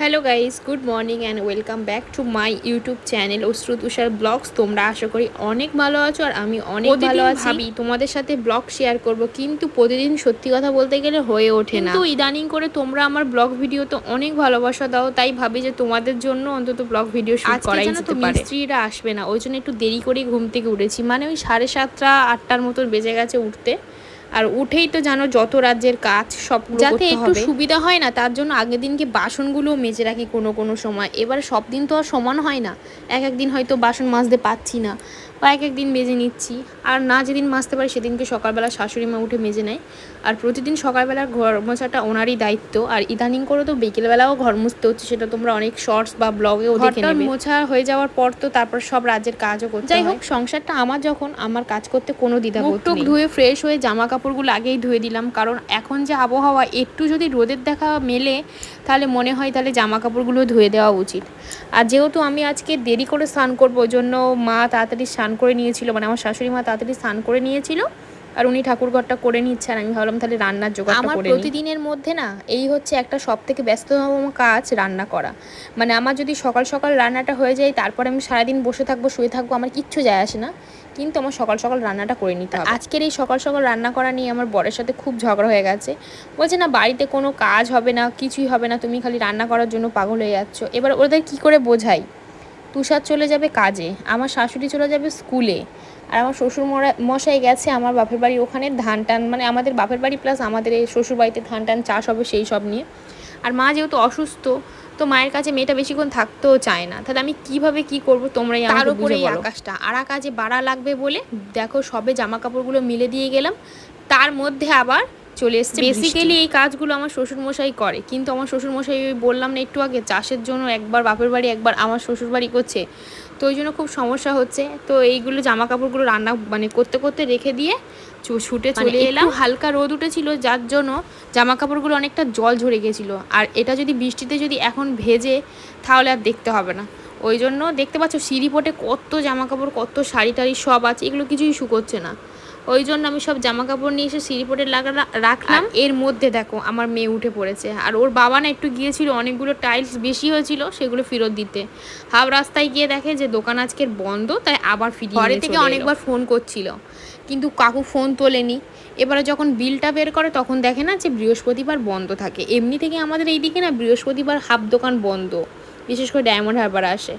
Hello guys good morning and welcome back to my YouTube channel Ashru Tushar vlogs তোমরা আশা করি অনেক ভালো আছো আর আমি অনেক ভালো আছি। ভাবি তোমাদের সাথে ব্লগ শেয়ার করব কিন্তু প্রতিদিন সত্যি কথা বলতে গেলে হয়ে ওঠে না। তো ইদানিং করে তোমরা আমার ব্লগ ভিডিও তো অনেক ভালোবাসা দাও তাই ভাবি যে তোমাদের জন্য অন্তত ব্লগ ভিডিও শুট করাই যেতে পারে। মিস্ত্রিরা আসবে না ওই জন্য একটু দেরি করে ঘুম থেকে উঠেছি। মানে ওই সাড়ে সাতটা আটটার মতো বেজে গেছে উঠতে। আর উঠেই তো জানো যত রাজ্যের কাজ সব যাতে একটু সুবিধা হয় না তার জন্য আগের দিনকে বাসনগুলো মেজে রাখি কোনো কোনো সময়। এবার সব দিন তো আর সমান হয় না। এক একদিন হয়তো বাসন মাজতে পাচ্ছি না। বা এক এক দিন মেজে নিচ্ছি। আর না যেদিন মাজতে পারি সেদিনকে সকালবেলা শাশুড়ি মা উঠে মেজে নেয়। আর প্রতিদিন সকালবেলার ঘর মোছাটা ওনারই দায়িত্ব। আর ইদানিং করে তো বিকেলবেলাও ঘর মুছতে হচ্ছে সেটা তোমরা অনেক শর্টস বা ব্লগেও দেখে নেবে। মোছা হয়ে যাওয়ার পর তো তারপর সব রাজ্যের কাজও করতে যাই হোক সংসারটা আমার যখন আমার কাজ করতে কোনো দ্বিধা টুক ধুয়ে ফ্রেশ হয়ে জামা কাপড়গুলো আগেই ধুয়ে দিলাম। কারণ এখন যে আবহাওয়া একটু যদি রোদের দেখা মেলে তাহলে মনে হয় তাহলে জামা কাপড়গুলো ধুয়ে দেওয়া উচিত। আর যেহেতু আমি আজকে দেরি করে স্নান করব ওই জন্য মা তাড়াতাড়ি স্নান করে নিয়েছিল মানে আমার শাশুড়ি মা তাড়াতাড়ি স্নান করে নিয়েছিল আর উনি ঠাকুর ঘরটা করে নিচ্ছে আর আমি ভাবলাম তাহলে রান্নার জোগাড় আমার প্রতিদিনের মধ্যে না এই হচ্ছে একটা সব থেকে ব্যস্ততম কাজ রান্না করা। মানে আমার যদি সকাল সকাল রান্নাটা হয়ে যায় তারপর আমি সারাদিন বসে থাকব শুয়ে থাকব আমার কিচ্ছু যায় আসে না। কিন্তু আমার সকাল সকাল রান্নাটা করে নিতে হবে। আজকের এই সকাল সকাল রান্না করা নিয়ে আমার বরের সাথে খুব ঝগড়া হয়ে গেছে। বলছে না বাড়িতে কোনো কাজ হবে না কিছুই হবে না তুমি খালি রান্না করার জন্য পাগল হয়ে যাচ্ছ। এবার ওদের কি করে বোঝাই? তুষার চলে যাবে কাজে আমার শাশুড়ি চলে যাবে স্কুলে আর আমার শ্বশুর মশাই গেছে আমার বাপের বাড়ি ওখানে ধান টান মানে আমাদের বাপের বাড়ি প্লাস আমাদের এই শ্বশুর বাড়িতে ধান টান চাষ হবে সেই সব নিয়ে। আর মা যেহেতু অসুস্থ তো মায়ের কাছে মেয়েটা বেশিক্ষণ থাকতেও চায় না। তাহলে আমি কীভাবে কি করব তোমরাই তার উপরে এই আকাশটা। আর কাজে বাড়া লাগবে বলে দেখো সবে জামা কাপড়গুলো মিলে দিয়ে গেলাম তার মধ্যে আবার চলে এসছে। বেসিক্যালি এই কাজগুলো আমার শ্বশুরমশাই করে। কিন্তু আমার শ্বশুরমশাই ওই বললাম না একটু আগে চাষের জন্য একবার বাপের বাড়ি একবার আমার শ্বশুর বাড়ি করছে। তো ওই জন্য খুব সমস্যা হচ্ছে। তো এইগুলো জামা কাপড়গুলো রান্না মানে করতে করতে রেখে দিয়ে ছুটে মানে চলে এলাম। হালকা রোদ উঠেছিল যার জন্য জামা কাপড়গুলো অনেকটা জল ঝরে গেছিল। আর এটা যদি বৃষ্টিতে যদি এখন ভেজে তাহলে আর দেখতে হবে না। ওই জন্য দেখতে পাচ্ছ সিঁড়িপটে কত জামা কাপড় কত শাড়ি টাড়ি সব আছে। এগুলো কিছুই শুকোচ্ছে না। ওই জন্য আমি সব জামা কাপড় নিয়ে এসে সিঁড়িপটে রাখলাম। এর মধ্যে দেখো আমার মেয়ে উঠে পড়েছে। আর ওর বাবা না একটু গিয়েছিল অনেকগুলো টাইলস বেশি হয়েছিল সেগুলো ফেরত দিতে। হাফ রাস্তায় গিয়ে দেখে যে দোকান আজকের বন্ধ তাই আবার ফিরিয়ে ঘরে থেকে অনেকবার ফোন করছিল কিন্তু কাকু ফোন তোলেনি। এবারে যখন বিলটা বের করে তখন দেখে না যে বৃহস্পতিবার বন্ধ থাকে। এমনি থেকে আমাদের এই দিকে না বৃহস্পতিবার হাফ দোকান বন্ধ বিশেষ করে ডায়মন্ড হারবার আসে।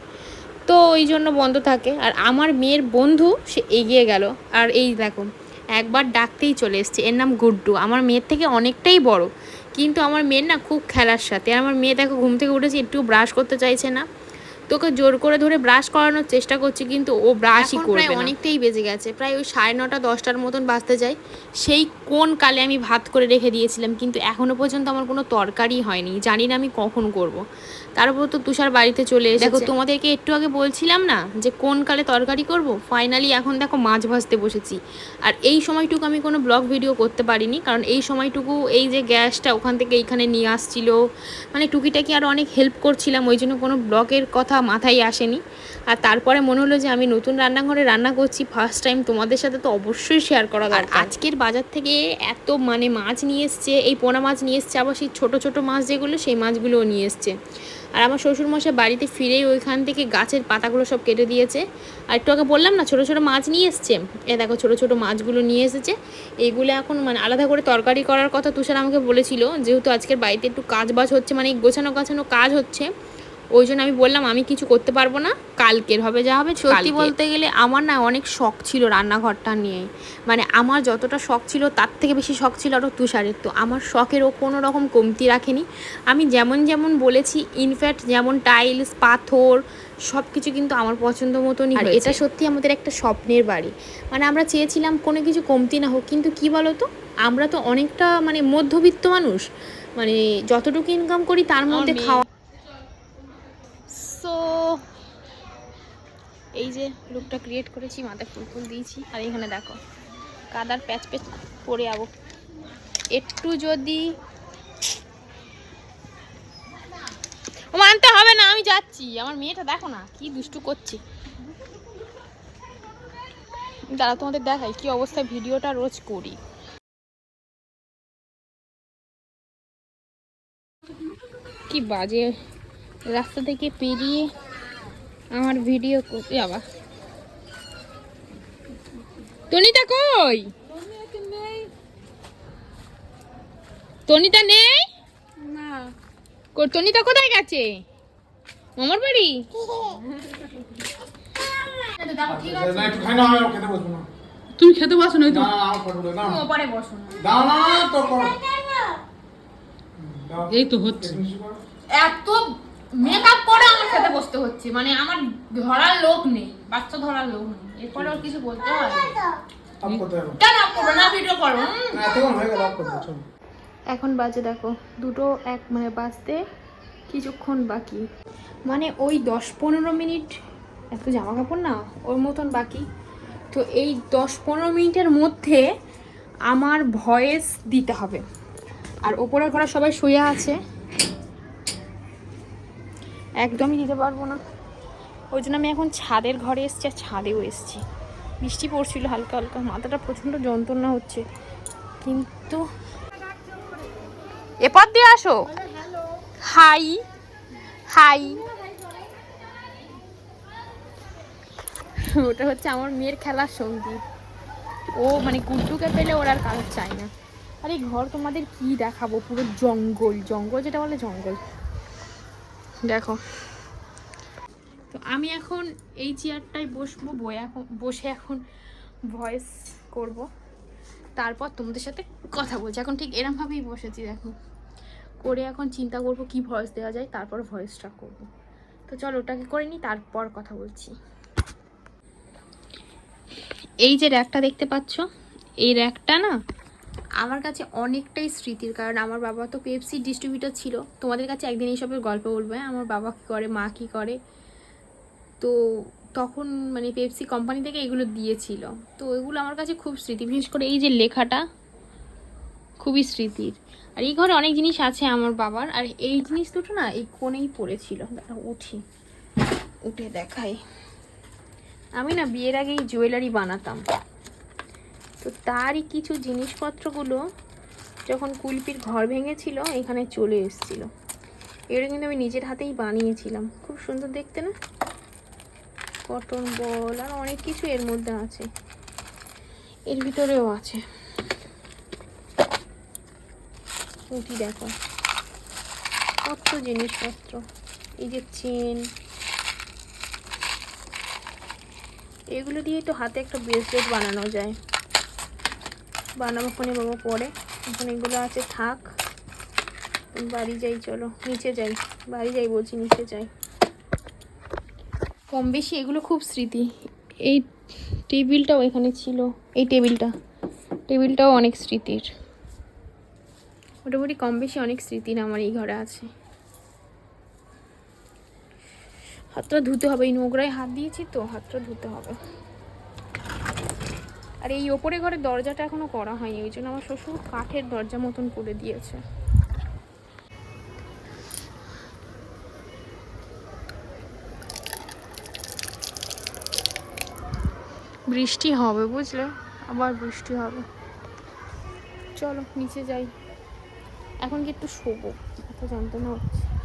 তো ওই জন্য বন্ধ থাকে। আর আমার মেয়ের বন্ধু, সে এগিয়ে গেল। আর এই দেখো, একবার ডাকতেই চলে এসছে। এর নাম গুড্ডু। আমার মেয়ের থেকে অনেকটাই বড়। কিন্তু আমার মেয়ের না খুব খেলার সাথে। আমার মেয়ে দেখো, ঘুম থেকে উঠেছে, একটু ব্রাশ করতে চাইছে না। তোকে জোর করে ধরে ব্রাশ করানোর চেষ্টা করছি কিন্তু ও ব্রাশই করবে না। অনেকটাই বেজে গেছে। প্রায় ওই সাড়ে নটা দশটার মতন বাজতে যায়। সেই কোন কালে আমি ভাত করে রেখে দিয়েছিলাম কিন্তু এখনও পর্যন্ত আমার কোনো তরকারি হয়নি। জানি না আমি কখন করব। তারপর তো তুষার বাড়িতে চলে এসে দেখো তোমাদেরকে একটু আগে বলছিলাম না যে কোন কালে তরকারি করব? ফাইনালি এখন দেখো মাছ ভাজতে বসেছি। আর এই সময়টুকু আমি কোনো ব্লগ ভিডিও করতে পারিনি কারণ এই সময়টুকু এই যে গ্যাসটা ওখান থেকে এইখানে নিয়ে আসছিল মানে টুকিটাকি আর অনেক হেল্প করছিলাম ওই জন্য কোনো ব্লগের কথা মাথায় আসেনি। আর তারপরে মনে হলো যে আমি নতুন রান্নাঘরে রান্না করছি ফার্স্ট টাইম তোমাদের সাথে তো অবশ্যই শেয়ার করা আর আজকের বাজার থেকে এত মানে মাছ নিয়ে এসছে এই পোনা মাছ নিয়ে এসছে আবার সেই ছোটো ছোটো মাছ যেগুলো সেই মাছগুলোও নিয়ে এসছে। আর আমার শ্বশুরমশাই বাড়িতে ফিরেই ওইখান থেকে গাছের পাতাগুলো সব কেটে দিয়েছে। আর একটু আগে বললাম না ছোটো ছোটো মাছ নিয়ে এসছে? এ দেখো ছোটো ছোটো মাছগুলো নিয়ে এসেছে। এইগুলো এখন মানে আলাদা করে তরকারি করার কথা তুষার আমাকে বলেছিল যেহেতু আজকের বাড়িতে একটু কাজ বাজ হচ্ছে মানে গোছানো গাছানো কাজ হচ্ছে ওই জন্য আমি বললাম আমি কিছু করতে পারব না কালকের হবে যা হবে সত্যি বলতে গেলে আমার না অনেক শখ ছিল রান্নাঘরটা নিয়ে। মানে আমার যতটা শখ ছিল তার থেকে বেশি শখ ছিল আরও তুষারের। তো আমার শখেরও কোনো রকম কমতি রাখেনি। আমি যেমন যেমন বলেছি ইনফ্যাক্ট যেমন টাইলস পাথর সব কিছু কিন্তু আমার পছন্দ মতনই আর এটা সত্যি আমাদের একটা স্বপ্নের বাড়ি। মানে আমরা চেয়েছিলাম কোনো কিছু কমতি না হোক কিন্তু কি বলো তো আমরা তো অনেকটা মানে মধ্যবিত্ত মানুষ। মানে যতটুকু ইনকাম করি তার মধ্যে খাওয়া সো এই যে লুকটা ক্রিয়েট করেছি, মাথায় ফুল ফুল দিয়েছি। আর এখানে দেখো, কাদার প্যাচ প্যাচ পরে যাব। একটু যদি মানতে হবে না, আমি যাচ্ছি। আমার মেয়েটা দেখো না, কি দুষ্টু করছে। দাঁড়া তোমাদের দেখাই কি অবস্থায় ভিডিওটা রোজ করি। কি বাজে রাস্তা থেকে পেরিয়ে আমার ভিডিও করতে আবার তনিতা কই? তনিতা নেই? না। কো- কোথায় গেছে? মামার বাড়ি? তুমি খেতে বসো না পরে বসো তো এই তো হচ্ছে। এত মেকআপ করে আমার সাথে বসতে হচ্ছে। মানে আমার ধরার লোক নেই বাচ্চা ধরার লোক নেই। এরপরে ওর কিছু বলতে হয় কেন আপ করব না? ভিডিও করো। না এতক্ষণ গেল আপ করতে চলো। এখন বাজে দেখো দুটো এক মানে বাজতে কিছুক্ষণ বাকি। মানে ওই দশ পনেরো মিনিট এত জামা কাপড় না ওর মতন বাকি। তো এই দশ পনেরো মিনিটের মধ্যে আমার ভয়েস দিতে হবে। আর ওপরের ঘরে সবাই শুয়ে আছে। একদমই দিতে পারব না। ওই জন্য আমি এখন ছাদের ঘরে এসেছি আর ছাদেও এসেছি। বৃষ্টি পড়ছিল হালকা হালকা, মাথাটা প্রচণ্ড যন্ত্রণা হচ্ছে। কিন্তু এরপর দিয়ে আসো। Hi hi. ওটা হচ্ছে আমার মেয়ের খেলার সঙ্গী ও মানে গুড্ডুকে পেলে ওর আর কারোর চাই না। আর এই ঘর তোমাদের কি দেখাবো? পুরো জঙ্গল জঙ্গল যেটা বলে জঙ্গল। দেখো। তো আমি এখন এই চেয়ারটায় বসবো বই এখন, বসে এখন ভয়েস করব। তারপর তোমাদের সাথে কথা বলছি। এখন ঠিক এরমভাবেই বসেছি, দেখো। করে এখন চিন্তা করব কি ভয়েস দেওয়া যায়, তারপর ভয়েসটা করব। তো চলো ওটাকে করে নিই, তারপর কথা বলছি। এই যে র্যাকটা দেখতে পাচ্ছ, এই র্যাকটা না আমার কাছে অনেকটাই স্মৃতির, কারণ আমার বাবা তো পেপসি ডিস্ট্রিবিউটর ছিল। তোমাদের কাছে একদিন এইসবের গল্প বলব হ্যাঁ? আমার বাবা কী করে, মা কী করে? তো তখন মানে পেপসি কোম্পানি থেকে এগুলো দিয়েছিল। তো এগুলো আমার কাছে খুব স্মৃতি, বিশেষ করে এই যে লেখাটা খুবই স্মৃতির। আর এই ঘরে অনেক জিনিস আছে আমার বাবার, আর এই জিনিস দুটো না এই কোণেই পড়েছিল। দাঁড়াও, উঠি। উঠে দেখাই। আমি না বিয়ের আগেই জুয়েলারি বানাতাম। তো তারই কিছু জিনিসপত্রগুলো যখন কুলপির ঘর ভেঙেছিল, এখানে চলে এসেছিল। এগুলো কিন্তু আমি নিজের হাতেই বানিয়েছিলাম। খুব সুন্দর দেখতে না? কটন বল আর অনেক কিছু এর মধ্যে আছে। এর ভিতরেও আছে। উঠি দেখো। কত জিনিসপত্র। এই যে চেন। এগুলো দিয়ে তো হাতে একটা ব্রেসলেট বানানো যায়। বানাবো, ফোনে বাবা পরে। এখন এগুলো আছে, থাক। বাড়ি যাই, চলো। নিচে যাই। বাড়ি যাই বলছি, নিচে যাই। কম বেশি এগুলো খুব স্মৃতি। এই টেবিলটাও এখানে ছিল। এই টেবিলটা। টেবিলটাও অনেক স্মৃতির। মোটামুটি কম বেশি অনেক স্মৃতির আমার এই ঘরে আছে। হাতটা ধুতে হবে। এই নোংরায় হাত দিয়েছি তো, হাতটা ধুতে হবে। আর এই ওপরে ঘরের দরজাটা এখনও করা হয়নি, ওই জন্য আমার শ্বশুর কাঠের দরজা মতন করে দিয়েছে। বৃষ্টি হবে, বুঝলে? আবার বৃষ্টি হবে। চলো, নিচে যাই। এখন কি একটু শোবো? এত যন্ত্রণা হচ্ছে।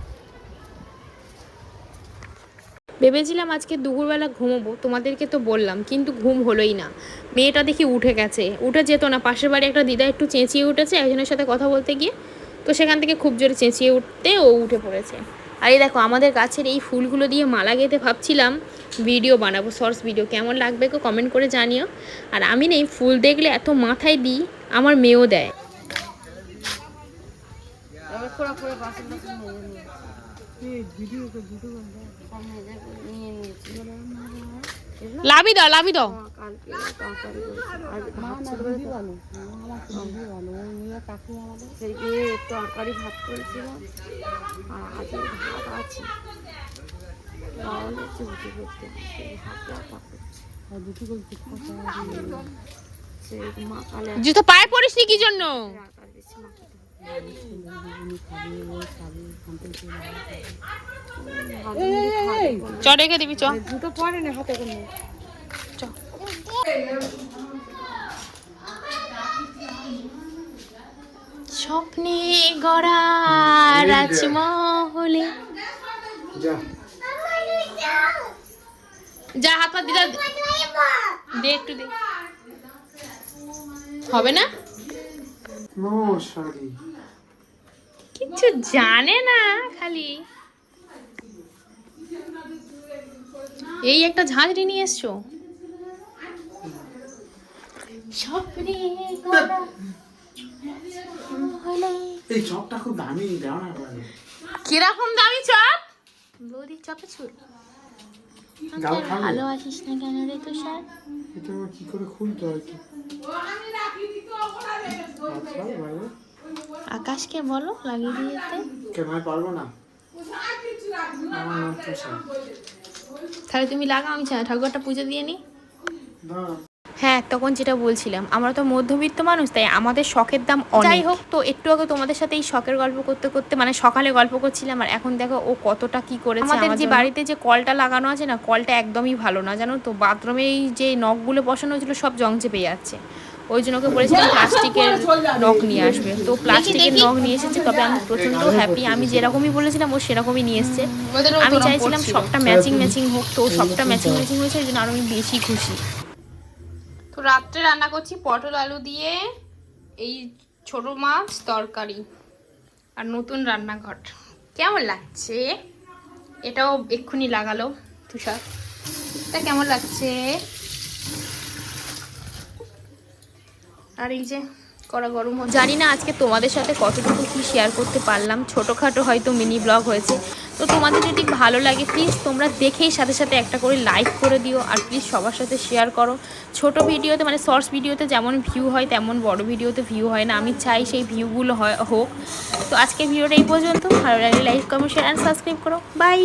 ভেবেছিলাম আজকে দুপুরবেলা ঘুমোবো তোমাদেরকে তো বললাম কিন্তু ঘুম হলোই না। মেয়েটা দেখি উঠে গেছে উঠে যেত না। পাশের বাড়ি একটা দিদা একটু চেঁচিয়ে উঠেছে একজনের সাথে কথা বলতে গিয়ে তো সেখান থেকে খুব জোরে চেঁচিয়ে উঠতে ও উঠে পড়েছে। আর এই দেখো আমাদের গাছের এই ফুলগুলো দিয়ে মালা গেঁথে ভাবছিলাম ভিডিও বানাবো শর্টস ভিডিও কেমন লাগবে কো কমেন্ট করে জানিও। আর আমি নেই ফুল দেখলে এত মাথায় দিই আমার মেয়েও দেয়। লাভি দাও লাভি দাও। তরকারি ভাত করেছিলাম আর ভাত আছে করতে জুতো পায়ে পড়িস কি জন্য? চ রেখে দিবি চ। দুটো পরে না হাতে কোনো স্বপ্নে গড়া রাজমহলে। যা। যা হাত পা দিদা। দে একটু দে। হবে না? নো শাড়ি কিচ্ছু জানে না খালি। এই একটা ঝাঁঝরি নিয়ে এসছো? এই চপটা খুব দামি দাও না কীরকম দামি চপ? বৌদি চপে চুল। ভালো আছিস না কেন রে তুষার? এটা কি করে খুলতে হয় কি? আকাশকে বলো লাগিয়ে দিয়েতে কেন আমি পারব না। আমার নাম তুষার তাহলে তুমি লাগাও আমি ঠাকুরটা পুজো দিয়ে দাঁড়া হ্যাঁ তখন যেটা বলছিলাম আমরা তো মধ্যবিত্ত মানুষ তাই আমাদের শখের দাম যাই হোক তো একটু আগে তোমাদের সাথে এই শখের গল্প করতে করতে মানে সকালে গল্প করছিলাম আর এখন দেখো ও কতটা কি করেছে আমাদের যে বাড়িতে যে কলটা লাগানো আছে না কলটা একদমই ভালো না জানো তো? বাথরুমে এই যে নখগুলো বসানো হয়েছিল সব জং চেপে যাচ্ছে। ওই জন্য ওকে বলেছিলাম প্লাস্টিকের নখ নিয়ে আসবে। তো প্লাস্টিকের নখ নিয়ে এসেছে তবে আমি প্রচণ্ড হ্যাপি আমি যেরকমই বলেছিলাম ও সেরকমই নিয়ে এসছে। আমি চাইছিলাম সবটা ম্যাচিং ম্যাচিং হোক তো সবটা ম্যাচিং ম্যাচিং হয়েছে ওই জন্য আরও আমি বেশি খুশি। তো রাত্রে রান্না করছি পটল আলু দিয়ে এই ছোট মাছ তরকারি আর নতুন রান্নাঘর। কেমন লাগছে? এটাও এক্ষুনি লাগালো তুষার। এটা কেমন লাগছে? আর এই যে কড়া গরম জানি না আজকে তোমাদের সাথে কতটুকু কি শেয়ার করতে পারলাম। ছোটোখাটো হয়তো মিনি ব্লগ হয়েছে। তো তোমাদের যদি ভালো লাগে প্লিজ তোমরা দেখেই সাথে সাথে একটা করে লাইক করে দিও। আর প্লিজ সবার সাথে শেয়ার করো। ছোট ভিডিওতে মানে শর্টস ভিডিওতে যেমন ভিউ হয়, তেমন বড় ভিডিওতে ভিউ হয় না। আমি চাই সেই ভিউগুলো হয়, হোক। তো আজকে ভিডিওটা এই পর্যন্ত। ভালো লাগলে like comment share and subscribe করো। বাই